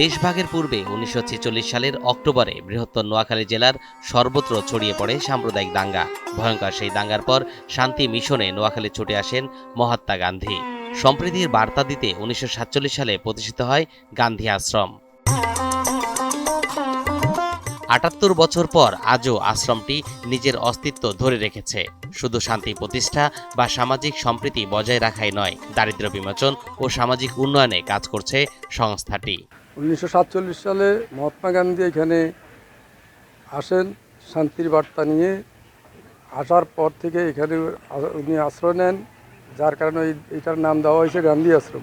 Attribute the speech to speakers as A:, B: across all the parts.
A: দেশভাগের পূর্বে উনিশশো ছেচল্লিশ সালের অক্টোবরে বৃহত্তর নোয়াখালী জেলার সর্বত্র ছড়িয়ে পড়ে সাম্প্রদায়িক দাঙ্গা। ভয়ঙ্কর সেই দাঙ্গার পর শান্তি মিশনে নোয়াখালী ছুটে আসেন মহাত্মা গান্ধী। সম্প্রীতির বার্তা দিতে উনিশশো সাতচল্লিশ সালে প্রতিষ্ঠিত হয় গান্ধী আশ্রম। আটাত্তর বছর পর আজও আশ্রমটি নিজের অস্তিত্ব ধরে রেখেছে। শুধু শান্তি প্রতিষ্ঠা বা সামাজিক সম্প্রীতি বজায় রাখাই নয়, দারিদ্র্য বিমোচন ও সামাজিক উন্নয়নে কাজ করছে সংস্থাটি।
B: উনিশশো সাতচল্লিশ সালে মহাত্মা গান্ধী এখানে আসেন শান্তির বার্তা নিয়ে। আসার পর থেকে এখানে উনি আশ্রয় নেন যার কারণে এই- এটার নাম দেওয়া হয়েছে গান্ধী আশ্রম।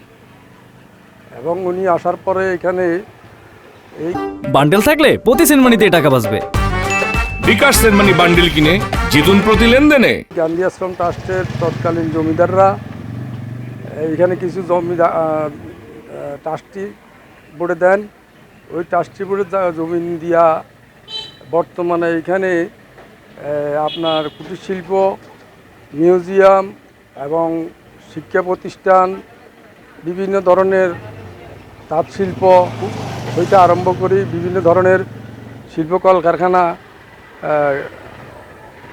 B: এবং উনি আসার পরে এখানে এই
C: বান্ডেল থাকলে প্রতি সিনেমানিতে টাকা বাঁচবে।
D: বিকাশ সেনমানি বান্ডিল কিনে জিতুন প্রতি লেনদেনে।
B: গান্ধী আশ্রম ট্রাস্টের তৎকালীন জমিদাররা। এখানে কিছু জমি ট্রাস্টি বোর্ডে দেন। ওই ট্রাস্টি বোর্ডে যা- জমি দিয়া বর্তমানে এখানে আপনার কুটির শিল্প, মিউজিয়াম এবং শিক্ষা প্রতিষ্ঠান, বিভিন্ন ধরনের তাঁত শিল্প হইতে আরম্ভ করি, বিভিন্ন ধরনের শিল্পকল কারখানা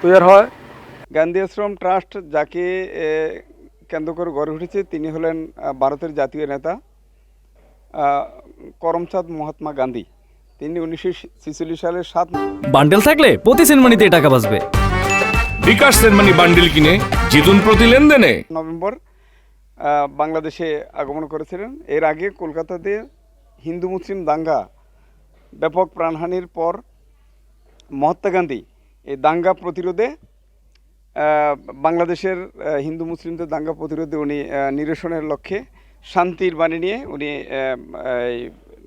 B: তৈরি হয়।
E: গান্ধী আশ্রম ট্রাস্ট যাকে কেন্দ্র করে গড়ে উঠেছে, তিনি হলেন ভারতের জাতীয় নেতা। করমচাঁদ মহাত্মা গান্ধী। তিনি উনিশশো ছেচল্লিশ সালের সাত
C: বান্ডেল থাকলে প্রতি সিনেমানিতে টাকা বাঁচবে।
D: বিকাশ সেনমানি বান্ডিল কিনে জিতুন প্রতি লেনদেনে।
E: নভেম্বর বাংলাদেশে আগমন করেছিলেন। এর আগে কলকাতাতে হিন্দু মুসলিম দাঙ্গা ব্যাপক প্রাণহানির পর মহাত্মা গান্ধী এই দাঙ্গা প্রতিরোধে বাংলাদেশের হিন্দু মুসলিমদের দাঙ্গা প্রতিরোধে উনি নিরসনের লক্ষ্যে শান্তির বাণী নিয়ে উনি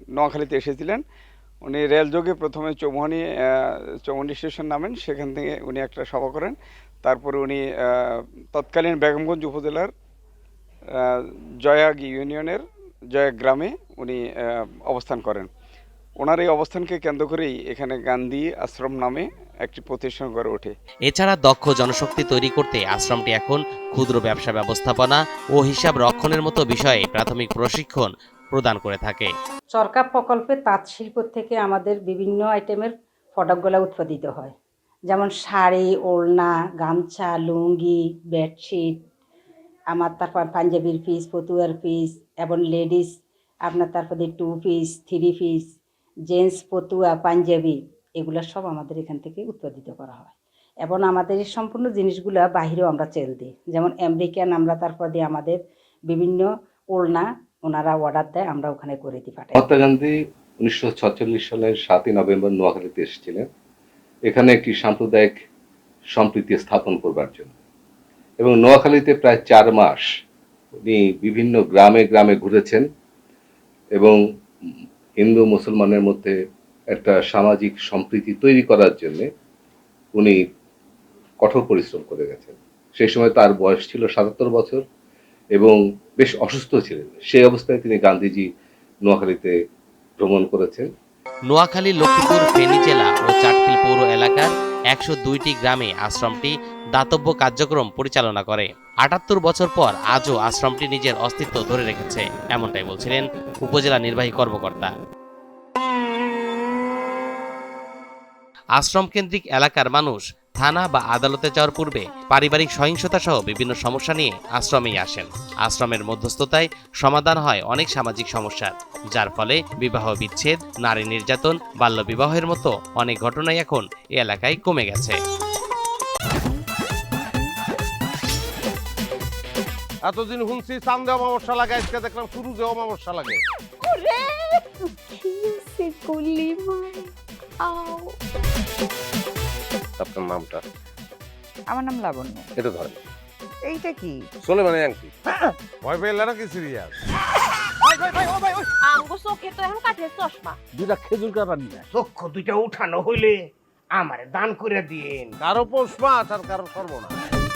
E: নোয়াখালীতে এসেছিলেন। উনি রেলযোগে প্রথমে চৌমুহানি আহ, স্টেশন নামেন সেখান থেকে উনি একটা সভা করেন। তারপরে উনি তৎকালীন বেগমগঞ্জ উপজেলার জয়াগ ইউনিয়নের জয়াগ গ্রামে উনি অবস্থান করেন। ওনার এই অবস্থানকে কেন্দ্র করেই এখানে গান্ধী আশ্রম নামে একটি প্রতিষ্ঠান গড়ে ওঠে।
A: এছাড়া দক্ষ জনশক্তি তৈরি করতে আশ্রমটি এখন ক্ষুদ্র ব্যবসা ব্যবস্থাপনা ও হিসাব রক্ষণের মতো বিষয়ে প্রাথমিক প্রশিক্ষণ প্রদান করে থাকে।
F: সরকার প্রকল্পে তাঁত শিল্প থেকে আমাদের বিভিন্ন আইটেমের প্রোডাক্টগুলো উৎপাদিত হয়। যেমন শাড়ি ওড়না গামছা লুঙ্গি বেডশিট আমার তারপর পাঞ্জাবির পিস পতুয়ার পিস এবং লেডিস আপনার তারপরে two piece three piece gents পতুয়া panjabi এগুলো সব আমাদের এখান থেকে উৎপাদিত করা হয়। এবং আমাদের এই সম্পূর্ণ জিনিসগুলো বাহিরেও আমরা চেল দিই। যেমন আমেরিকান আমরা তারপর দিয়ে আমাদের বিভিন্ন ওড়না, ওনারা অর্ডার দেয়, আমরা ওখানে করে দিই পাঠাই।
G: মহাত্মা গান্ধী উনিশশো সালের সাতই নভেম্বর নোয়াখালীতে এসেছিলেন। এখানে একটি সাম্প্রদায়িক সম্প্রীতি স্থাপন করবার জন্য। এবং নোয়াখালীতে প্রায় চার মাস উনি বিভিন্ন গ্রামে গ্রামে ঘুরেছেন এবং হিন্দু মুসলমানের মধ্যে একটা সামাজিক সম্প্রীতি তৈরি করার জন্য উনি কঠোর পরিশ্রম করে গেছেন। সেই সময় তার বয়স ছিল সাতাত্তর বছর এবং বেশ অসুস্থ ছিলেন। সেই অবস্থায় তিনি গান্ধীজি নোয়াখালীতে ভ্রমণ করেছেন।
A: নোয়াখালী, লক্ষ্মীপুর, ফেনী জেলা ও চাটখিল পৌর এলাকার একশো দুইটি গ্রামে আশ্রমটি দাতব্য কার্যক্রম পরিচালনা করে। আটাত্তর বছর পর আজও আশ্রমটি নিজের অস্তিত্ব ধরে রেখেছে, এমনটাই বলছিলেন উপজেলা নির্বাহী কর্মকর্তা। আশ্রম কেন্দ্রিক এলাকার মানুষ থানা বা আদালতে যাওয়ার পূর্বে পারিবারিক সহিংসতা সহ বিভিন্ন সমস্যা নিয়ে আশ্রমেই আসেন। আশ্রমের মধ্যস্থতায় সমাধান হয় অনেক সামাজিক সমস্যার যার ফলে বিবাহ বিচ্ছেদ, নারী নির্যাতন, বাল্যবিবাহের মতো অনেক ঘটনাই এখন এলাকায় কমে গেছে।
H: এতদিন শুনছি চান্দে অমাবস্যা লাগে আজকে দেখলাম সুরুজে অমাবস্যা লাগে।
I: ওরে কিসে করলি মাই। আও।
H: আপনার নামটা?
J: আমার নাম লাবণ্য।
H: এটা ধরেন।
J: এইটা কি?
H: চলে মানে আংটি। ভয় পেলে নাকি সিরিয়াস
I: আঙ্গো চোখে তো এখন কাঠের চশমা।
H: দুটা খেজুর কাটা নিয়ে
K: চক্ষু দুইটা উঠানো হইলে আমারে দান করে দিন।
H: কারও পৌষ মাস আর কারও সর্বনাশ